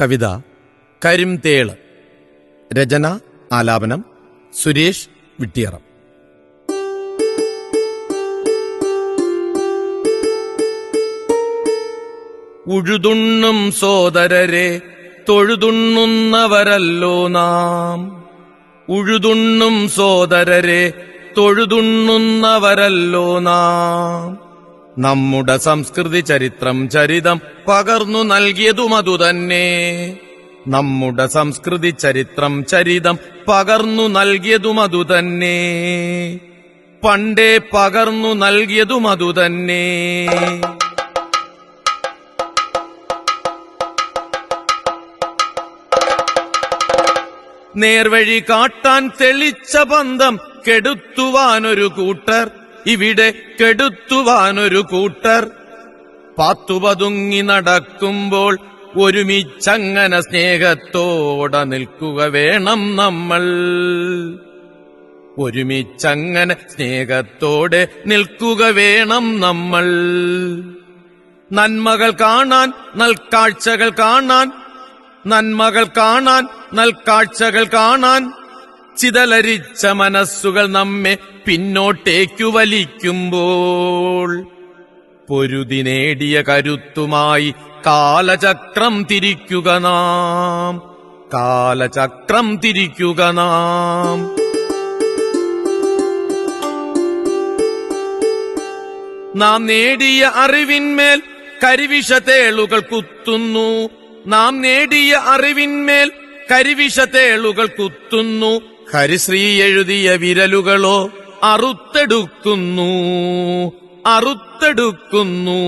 കവിത കരിംതേൾ രചന ആലാപനം സുരേഷ് വിട്ടിയറം. ഉഴുതുണ്ണും സോദരരെ തൊഴുതുണ്ണുന്നവരല്ലോ നാം. ഉഴുതുണ്ണും സോദരരെ തൊഴുതുണ്ണുന്നവരല്ലോ നാം. നമ്മുടെ സംസ്കൃതി ചരിത്രം ചരിതം പകർന്നു നൽകിയതുമതു തന്നെ. നമ്മുടെ സംസ്കൃതി ചരിത്രം ചരിതം പകർന്നു നൽകിയതുമതു തന്നെ. പണ്ടേ പകർന്നു നൽകിയതുമതു തന്നെ. നേർവഴി കാട്ടാൻ തെളിച്ച ബന്ധം കെടുത്തുവാനൊരു കൂട്ടർ ഇവിടെ കെടുത്തുവാനൊരു കൂട്ടർ. പാത്തുപതുങ്ങി നടക്കുമ്പോൾ ഒരുമിച്ചങ്ങനെ സ്നേഹത്തോടെ നിൽക്കുക വേണം നമ്മൾ. ഒരുമിച്ചങ്ങനെ സ്നേഹത്തോടെ നിൽക്കുക വേണം നമ്മൾ. നന്മകൾ കാണാൻ നൽകാഴ്ചകൾ കാണാൻ നന്മകൾ കാണാൻ നൽകാഴ്ചകൾ കാണാൻ ചിതലരിച്ച മനസ്സുകൾ നമ്മെ പിന്നോട്ടേക്കു വലിക്കുമ്പോൾ. പൊരുതി നേടിയ കരുത്തുമായി കാലചക്രം തിരിക്കുക നാം. കാലചക്രം തിരിക്കുക നാം. നാം നേടിയ അറിവിന്മേൽ കരിവിഷതേളുകൾ കുത്തുന്നു. നാം നേടിയ അറിവിന്മേൽ കരിവിഷതേളുകൾ കുത്തുന്നു. ഹരിശ്രീ എഴുതിയ വിരലുകളോ അറുത്തെടുക്കുന്നു അറുത്തെടുക്കുന്നു.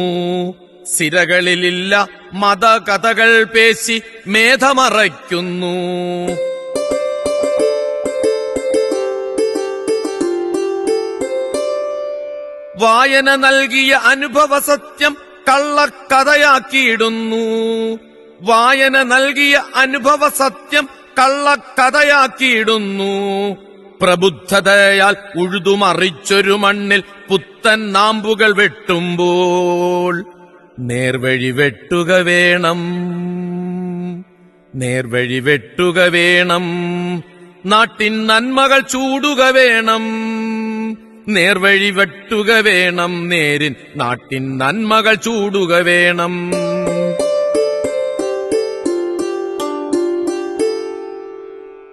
സിരകളിലില്ല മതകഥകൾ പേശി മേധമറയ്ക്കുന്നു. വായന നൽകിയ അനുഭവ സത്യം കള്ളക്കഥയാക്കിയിടുന്നു. വായന നൽകിയ അനുഭവ സത്യം കള്ളക്കഥയാക്കിയിടുന്നു. പ്രബുദ്ധതയാൽ ഉഴുതുമറിച്ചൊരു മണ്ണിൽ പുത്തൻ നാമ്പുകൾ വെട്ടുമ്പോൾ നേർവഴി വെട്ടുക വേണം. നേർവഴി വെട്ടുക വേണം. നാട്ടിൻ നന്മകൾ ചൂടുക വേണം. നേർവഴി വെട്ടുക വേണം. നേരിൻ നാട്ടിൻ നന്മകൾ ചൂടുക വേണം.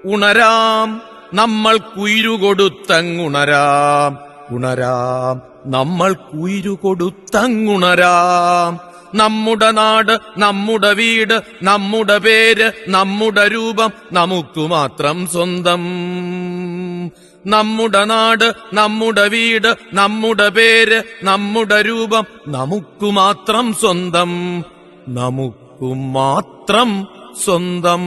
ഉണരാം നമ്മൾ കുയിരു കൊടുത്തങ്ങുണരാം ഉണരാം നമ്മൾ കുയിരു കൊടുത്തങ്ങുണരാം നമ്മുടെ നാട് നമ്മുടെ വീട് നമ്മുടെ പേര് നമ്മുടെ രൂപം നമുക്കു മാത്രം സ്വന്തം. നമ്മുടെ നാട് നമ്മുടെ വീട് നമ്മുടെ പേര് നമ്മുടെ രൂപം നമുക്കു മാത്രം സ്വന്തം. നമുക്കു മാത്രം സ്വന്തം.